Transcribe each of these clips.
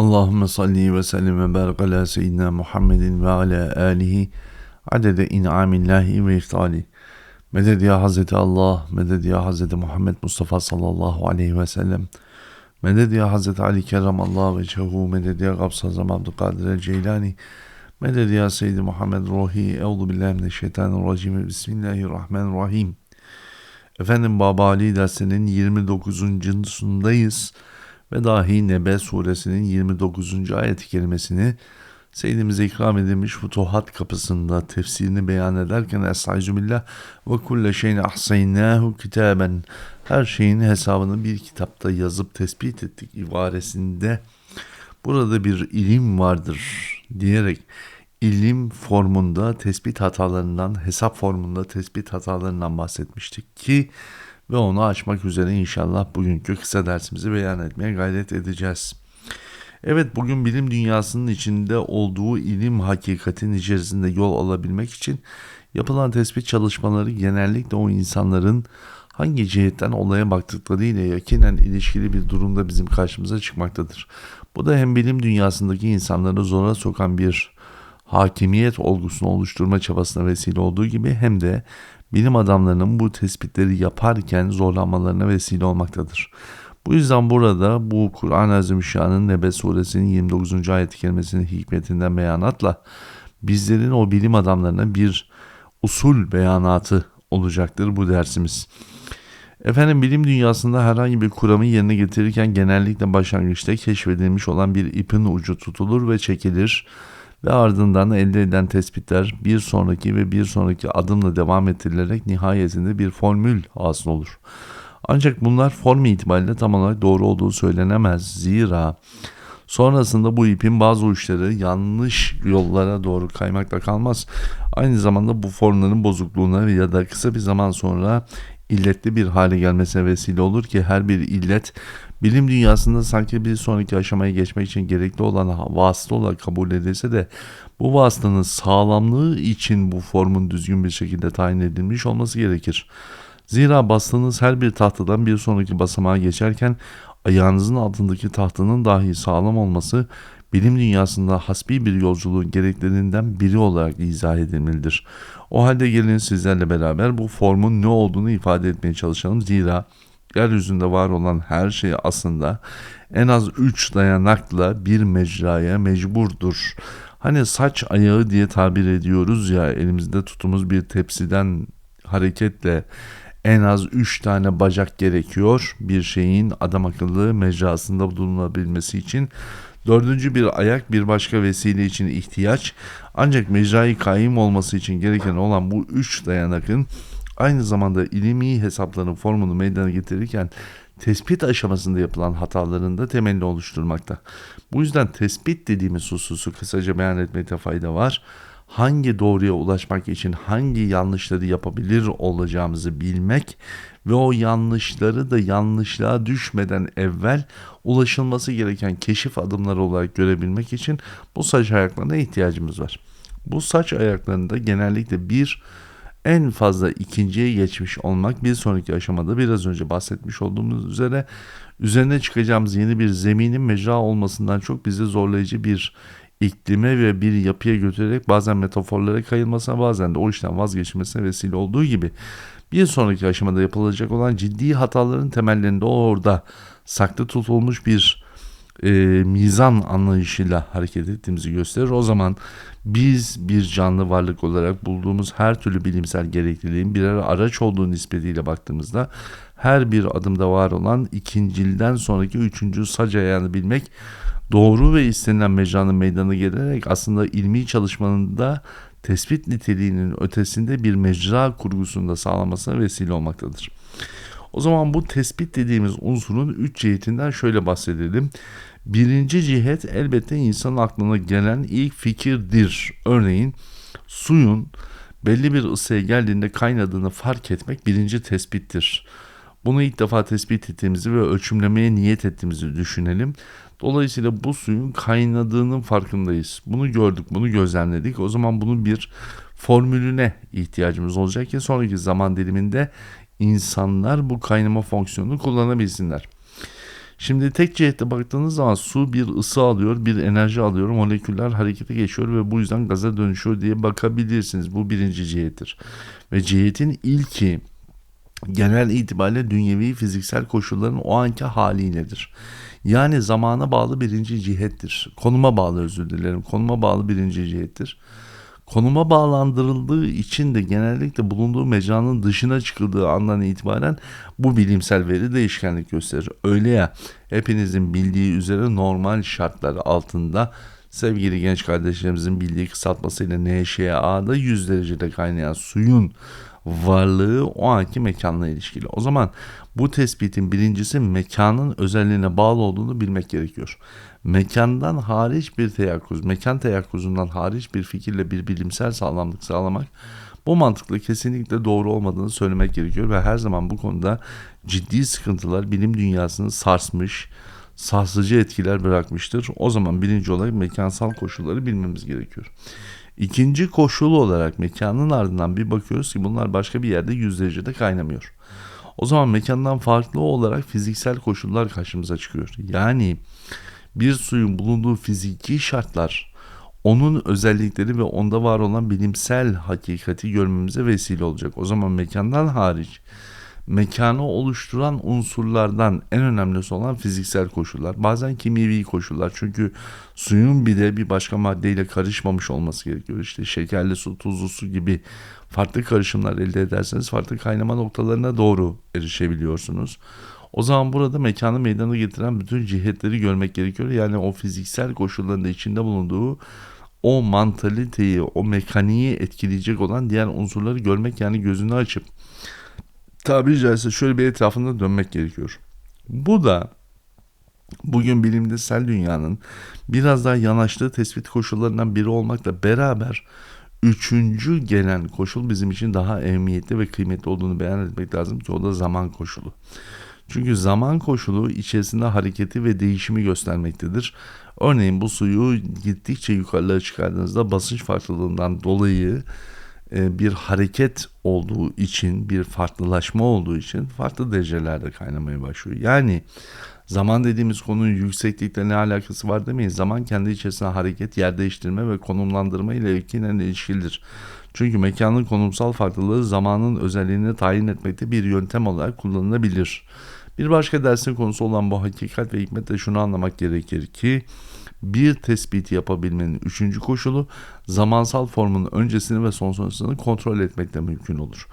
Allahümme salli ve sellim ve barik ala seyyidina Muhammedin ve ala alihi adede in'amillahi ve iftali. Meded ya Hazreti Allah, meded ya Hazreti Muhammed Mustafa sallallahu aleyhi ve sellem. Meded ya Hazreti Ali kerramallahu ve cehu, meded ya Gabs Hazrem Abdülkadir Ceylani. Meded ya Seyyidi Muhammed Ruhi, Euzu billahi mineşşeytanirracim, Bismillahirrahmanirrahim. Efendim Baba Ali dersinin 29.sundayız ve dahi Nebe suresinin 29. ayet-i kerimesini Seyyidimize ikram edilmiş Futuhat kapısında tefsirini beyan ederken Estaizu ve kulle şeyin ahsaynâhu kitaben her şeyin hesabını bir kitapta yazıp tespit ettik ibaresinde burada bir ilim vardır diyerek ilim formunda tespit hatalarından, hesap formunda tespit hatalarından bahsetmiştik ki ve onu açmak üzere inşallah bugünkü kısa dersimizi beyan etmeye gayret edeceğiz. Evet bugün bilim dünyasının içinde olduğu ilim hakikatin içerisinde yol alabilmek için yapılan tespit çalışmaları genellikle o insanların hangi cihetten olaya baktıkları ile yakinen ilişkili bir durumda bizim karşımıza çıkmaktadır. Bu da hem bilim dünyasındaki insanları zora sokan bir hakimiyet olgusunu oluşturma çabasına vesile olduğu gibi hem de bilim adamlarının bu tespitleri yaparken zorlanmalarına vesile olmaktadır. Bu yüzden burada bu Kur'an-ı Azimüşşan'ın Nebe suresinin 29. ayet-i hikmetinden beyanatla bizlerin o bilim adamlarına bir usul beyanatı olacaktır bu dersimiz. Efendim bilim dünyasında herhangi bir kuramı yerine getirirken genellikle başlangıçta keşfedilmiş olan bir ipin ucu tutulur ve çekilir ve ardından elde edilen tespitler bir sonraki ve bir sonraki adımla devam ettirilerek nihayetinde bir formül hasıl olur. Ancak bunlar form itibariyle tam olarak doğru olduğu söylenemez. Zira sonrasında bu ipin bazı uçları yanlış yollara doğru kaymakla kalmaz. Aynı zamanda bu formların bozukluğuna ya da kısa bir zaman sonra illetli bir hale gelmesine vesile olur ki her bir illet bilim dünyasında sanki bir sonraki aşamaya geçmek için gerekli olan vasıta olarak kabul edilse de bu vasıtanın sağlamlığı için bu formun düzgün bir şekilde tayin edilmiş olması gerekir. Zira bastığınız her bir tahtadan bir sonraki basamağa geçerken ayağınızın altındaki tahtanın dahi sağlam olması bilim dünyasında hasbi bir yolculuğun gereklerinden biri olarak izah edilmelidir. O halde gelin sizlerle beraber bu formun ne olduğunu ifade etmeye çalışalım. Zira yeryüzünde var olan her şey aslında en az 3 dayanakla bir mecraya mecburdur. Hani saç ayağı diye tabir ediyoruz ya elimizde tutumuz bir tepsiden hareketle en az 3 tane bacak gerekiyor bir şeyin adam akıllı mecrasında bulunabilmesi için. Dördüncü bir ayak bir başka vesile için ihtiyaç ancak mecrayı kaim olması için gereken olan bu üç dayanakın aynı zamanda ilmi hesapların formunu meydana getirirken tespit aşamasında yapılan hataların da temelini oluşturmakta. Bu yüzden tespit dediğimiz hususu kısaca beyan etmekte fayda var. Hangi doğruya ulaşmak için hangi yanlışları yapabilir olacağımızı bilmek ve o yanlışları da yanlışlığa düşmeden evvel ulaşılması gereken keşif adımları olarak görebilmek için bu saç ayaklarına ihtiyacımız var. Bu saç ayaklarında genellikle bir en fazla ikinciye geçmiş olmak bir sonraki aşamada biraz önce bahsetmiş olduğumuz üzere üzerine çıkacağımız yeni bir zeminin mecra olmasından çok bizi zorlayıcı bir iklime ve bir yapıya götürerek bazen metaforlara kayılmasına bazen de o işten vazgeçmesine vesile olduğu gibi bir sonraki aşamada yapılacak olan ciddi hataların temellerinde orada saklı tutulmuş bir e, mizan anlayışıyla hareket ettiğimizi gösterir. O zaman biz bir canlı varlık olarak bulduğumuz her türlü bilimsel gerekliliğin birer araç olduğu nispetiyle baktığımızda her bir adımda var olan ikincilden sonraki üçüncü sac ayağını bilmek doğru ve istenilen mecranın meydana gelerek aslında ilmi çalışmanın da tespit niteliğinin ötesinde bir mecra kurgusunda sağlamasına vesile olmaktadır. O zaman bu tespit dediğimiz unsurun üç cihetinden şöyle bahsedelim. Birinci cihet elbette insanın aklına gelen ilk fikirdir. Örneğin suyun belli bir ısıya geldiğinde kaynadığını fark etmek birinci tespittir. Bunu ilk defa tespit ettiğimizi ve ölçümlemeye niyet ettiğimizi düşünelim. Dolayısıyla bu suyun kaynadığının farkındayız. Bunu gördük, bunu gözlemledik. O zaman bunun bir formülüne ihtiyacımız olacak ki sonraki zaman diliminde insanlar bu kaynama fonksiyonunu kullanabilsinler. Şimdi tek cihette baktığınız zaman su bir ısı alıyor, bir enerji alıyor, moleküller harekete geçiyor ve bu yüzden gaza dönüşüyor diye bakabilirsiniz. Bu birinci cihettir. Ve cihetin ilki genel itibariyle dünyevi fiziksel koşulların o anki haliyledir. Yani zamana bağlı birinci cihettir. Konuma bağlı özür dilerim. Konuma bağlı birinci cihettir. Konuma bağlandırıldığı için de genellikle bulunduğu mecranın dışına çıkıldığı andan itibaren bu bilimsel veri değişkenlik gösterir. Öyle ya hepinizin bildiği üzere normal şartlar altında sevgili genç kardeşlerimizin bildiği kısaltmasıyla NŞA'da 100 derecede kaynayan suyun varlığı o anki mekanla ilişkili. O zaman bu tespitin birincisi mekanın özelliğine bağlı olduğunu bilmek gerekiyor. Mekandan hariç bir teyakkuz, mekan teyakkuzundan hariç bir fikirle bir bilimsel sağlamlık sağlamak bu mantıkla kesinlikle doğru olmadığını söylemek gerekiyor ve her zaman bu konuda ciddi sıkıntılar bilim dünyasını sarsmış, sarsıcı etkiler bırakmıştır. O zaman birinci olarak mekansal koşulları bilmemiz gerekiyor. İkinci koşulu olarak mekanın ardından bir bakıyoruz ki bunlar başka bir yerde yüz derecede kaynamıyor. O zaman mekandan farklı olarak fiziksel koşullar karşımıza çıkıyor. Yani bir suyun bulunduğu fiziki şartlar onun özellikleri ve onda var olan bilimsel hakikati görmemize vesile olacak. O zaman mekandan hariç mekanı oluşturan unsurlardan en önemlisi olan fiziksel koşullar. Bazen kimyevi koşullar. Çünkü suyun bir de bir başka maddeyle karışmamış olması gerekiyor. İşte şekerli su, tuzlu su gibi farklı karışımlar elde ederseniz farklı kaynama noktalarına doğru erişebiliyorsunuz. O zaman burada mekanı meydana getiren bütün cihetleri görmek gerekiyor. Yani o fiziksel koşulların da içinde bulunduğu o mantaliteyi, o mekaniği etkileyecek olan diğer unsurları görmek yani gözünü açıp tabiri caizse şöyle bir etrafında dönmek gerekiyor. Bu da bugün bilimsel dünyanın biraz daha yanaştığı tespit koşullarından biri olmakla beraber üçüncü gelen koşul bizim için daha ehemmiyetli ve kıymetli olduğunu beyan etmek lazım ki o da zaman koşulu. Çünkü zaman koşulu içerisinde hareketi ve değişimi göstermektedir. Örneğin bu suyu gittikçe yukarılara çıkardığınızda basınç farklılığından dolayı bir hareket olduğu için, bir farklılaşma olduğu için farklı derecelerde kaynamaya başlıyor. Yani zaman dediğimiz konunun yükseklikle ne alakası var demeyin. Zaman kendi içerisinde hareket, yer değiştirme ve konumlandırma ile yakinen ilişkilidir. Çünkü mekanın konumsal farklılığı zamanın özelliğini tayin etmekte bir yöntem olarak kullanılabilir. Bir başka dersin konusu olan bu hakikat ve hikmetle şunu anlamak gerekir ki bir tespit yapabilmenin üçüncü koşulu zamansal formun öncesini ve son sonrasını kontrol etmekle mümkün olur.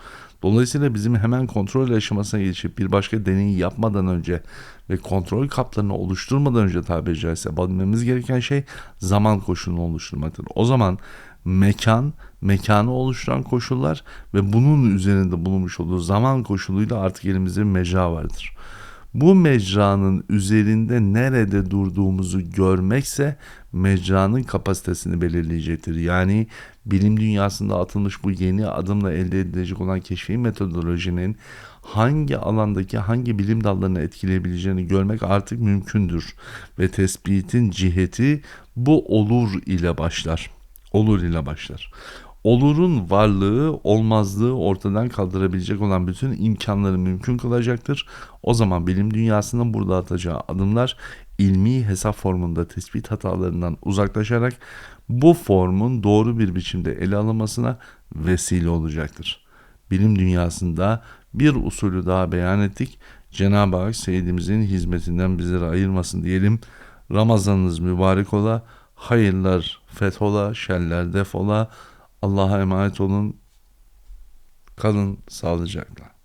Dolayısıyla bizim hemen kontrol aşamasına geçip bir başka deneyi yapmadan önce ve kontrol kaplarını oluşturmadan önce tabiri caizse bilmemiz gereken şey zaman koşulunu oluşturmaktır. O zaman mekan, mekanı oluşturan koşullar ve bunun üzerinde bulunmuş olduğu zaman koşuluyla artık elimizde bir mecra vardır bu mecranın üzerinde nerede durduğumuzu görmekse mecranın kapasitesini belirleyecektir. Yani bilim dünyasında atılmış bu yeni adımla elde edilecek olan keşfi metodolojinin hangi alandaki hangi bilim dallarını etkileyebileceğini görmek artık mümkündür. Ve tespitin ciheti bu olur ile başlar. Olur ile başlar olurun varlığı olmazlığı ortadan kaldırabilecek olan bütün imkanları mümkün kılacaktır. O zaman bilim dünyasının burada atacağı adımlar ilmi hesap formunda tespit hatalarından uzaklaşarak bu formun doğru bir biçimde ele alınmasına vesile olacaktır. Bilim dünyasında bir usulü daha beyan ettik. Cenab-ı Hak Seyyidimizin hizmetinden bizleri ayırmasın diyelim. Ramazanınız mübarek ola, hayırlar fethola, şerler defola, Allah'a emanet olun. Kalın sağlıcakla.